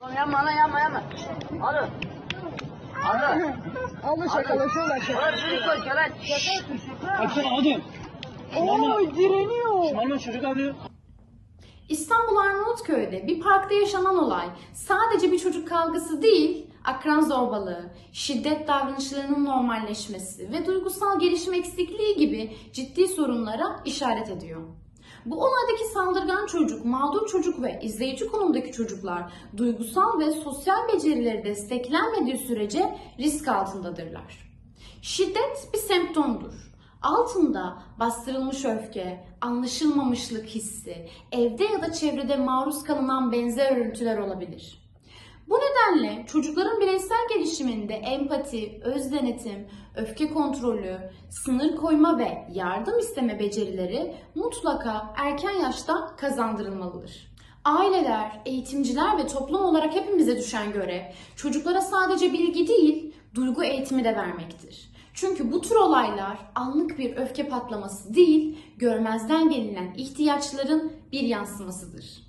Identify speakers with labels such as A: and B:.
A: Oğlum yapma lan yapma yapma. Hadi. Hadi.
B: Abla şakalaşıyorlar şaka.
A: Oğlum çocuk koy köpek.
C: Baksana hadi.
B: Oy direniyor.
C: Şumarma çocuk hadi.
D: İstanbul Arnavutköy'de bir parkta yaşanan olay sadece bir çocuk kavgası değil, akran zorbalığı, şiddet davranışlarının normalleşmesi ve duygusal gelişim eksikliği gibi ciddi sorunlara işaret ediyor. Bu olaydaki saldırgan çocuk, mağdur çocuk ve izleyici konumdaki çocuklar duygusal ve sosyal becerileri desteklenmediği sürece risk altındadırlar. Şiddet bir semptomdur. Altında bastırılmış öfke, anlaşılmamışlık hissi, evde ya da çevrede maruz kalınan benzer örüntüler olabilir. Bu nedenle çocukların bireysel gelişiminde empati, öz denetim, öfke kontrolü, sınır koyma ve yardım isteme becerileri mutlaka erken yaşta kazandırılmalıdır. Aileler, eğitimciler ve toplum olarak hepimize düşen görev çocuklara sadece bilgi değil, duygu eğitimi de vermektir. Çünkü bu tür olaylar anlık bir öfke patlaması değil, görmezden gelinen ihtiyaçların bir yansımasıdır.